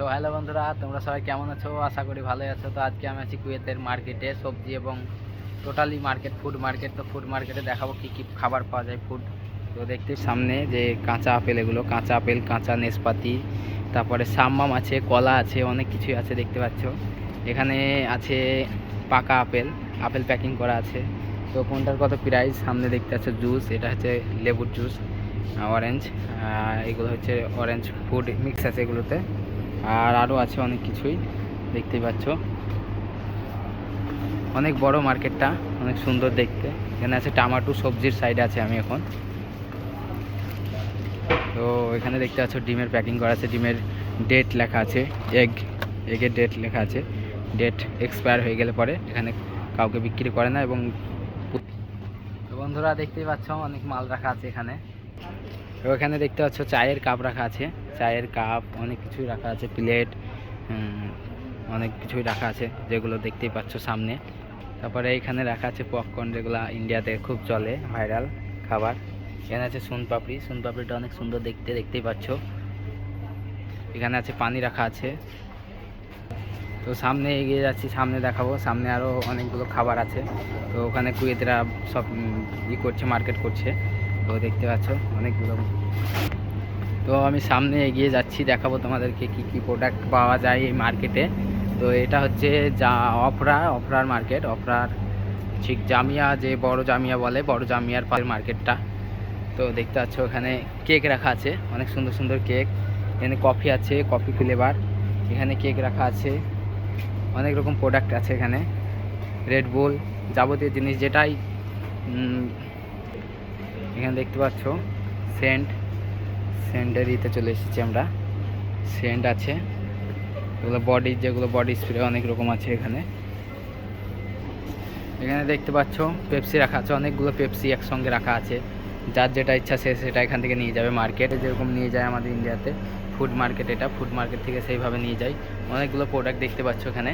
তো হ্যালো বন্ধুরা, তোমরা সবাই কেমন আছো? আশা করি ভালোই আছো। তো আজকে আমি আছি কুয়েতের মার্কেটে সবজি এবং টোটালি মার্কেট ফুড মার্কেট। তো ফুড মার্কেটে দেখাবো কি কি খাবার পাওয়া যায় ফুড তো দেখতে সামনে যে কাঁচা আপেল এগুলো, কাঁচা আপেল, কাঁচা নেসপাতি, তারপরে সাম্মাম আছে, কলা আছে, অনেক কিছুই আছে দেখতে পাচ্ছ। এখানে আছে পাকা আপেল আপেল প্যাকিং করা আছে। তো কোনটার কত প্রাইস সামনে দেখতে পাচ্ছ জুস এটা হচ্ছে লেবুর জুস অরেঞ্জ এগুলো হচ্ছে অরেঞ্জ ফুড মিক্স আছে এগুলোতে। আর আরও আছে অনেক কিছুই, দেখতেই পাচ্ছ। অনেক বড় মার্কেটটা, অনেক সুন্দর দেখতে। এখানে আছে টামাটো সবজির সাইডে আছে আমি এখন। তো এখানে দেখতে পাচ্ছ ডিমের প্যাকিং করা আছে, ডিমের ডেট লেখা আছে এগ এগের ডেট লেখা আছে। ডেট এক্সপায়ার হয়ে গেলে পরে এখানে কাউকে বিক্রি করে না এবং বন্ধুরা দেখতেই পাচ্ছ অনেক মাল রাখা আছে এখানে। তো এখানে দেখতে পাচ্ছ চায়ের কাপ রাখা আছে। চায়ের কাপ, অনেক কিছুই রাখা আছে, প্লেট অনেক কিছুই রাখা আছে, যেগুলো দেখতেই পাচ্ছ সামনে। তারপরে এখানে রাখা আছে পপকর্ন যেগুলো ইন্ডিয়াতে খুব চলে ভাইরাল খাবার। এখানে আছে সোন পাপড়ি। সোন পাপড়িটা অনেক সুন্দর দেখতে, দেখতেই পাচ্ছ। এখানে আছে পানি রাখা আছে। তো সামনে এগিয়ে যাচ্ছি, সামনে দেখাবো। সামনে আরও অনেকগুলো খাবার আছে। তো ওখানে কুয়েতরা সব ই করছে মার্কেট করছে। তো দেখতে পাচ্ছ, অনেকগুলো। তো আমি সামনে এগিয়ে যাচ্ছি, দেখাবো তোমাদেরকে কি কি প্রোডাক্ট পাওয়া যায় এই মার্কেটে তো এটা হচ্ছে যা, অফরা, অফরার মার্কেট অফরার ঠিক জামিয়া, যে বড় জামিয়া বলে, বড় জামিয়ার পাশের মার্কেটটা তো দেখতে পাচ্ছ এখানে কেক রাখা আছে, অনেক সুন্দর সুন্দর কেক এখানে কফি আছে কফি ফ্লেভার এখানে কেক রাখা আছে। অনেক রকম প্রোডাক্ট আছে এখানে। রেড বুল যাবতীয় জিনিস, যেটাই এখানে দেখতে পাচ্ছ, সেন্ট সেন্টের ইতে চলে এসেছি আমরা। সেন্ট আছে। এগুলো বডি যেগুলো বডি স্প্রে অনেক রকম আছে এখানে। এখানে দেখতে পাচ্ছ পেপসি রাখা আছে। অনেকগুলো পেপসি একসঙ্গে রাখা আছে। যার যেটা ইচ্ছা সে সেটা এখান থেকে নিয়ে যাবে মার্কেটে যেরকম নিয়ে যায় আমাদের ইন্ডিয়াতে ফুড মার্কেট এটা। ফুড মার্কেট থেকে সেইভাবে নিয়ে যায়। অনেকগুলো প্রোডাক্ট দেখতে পাচ্ছ এখানে।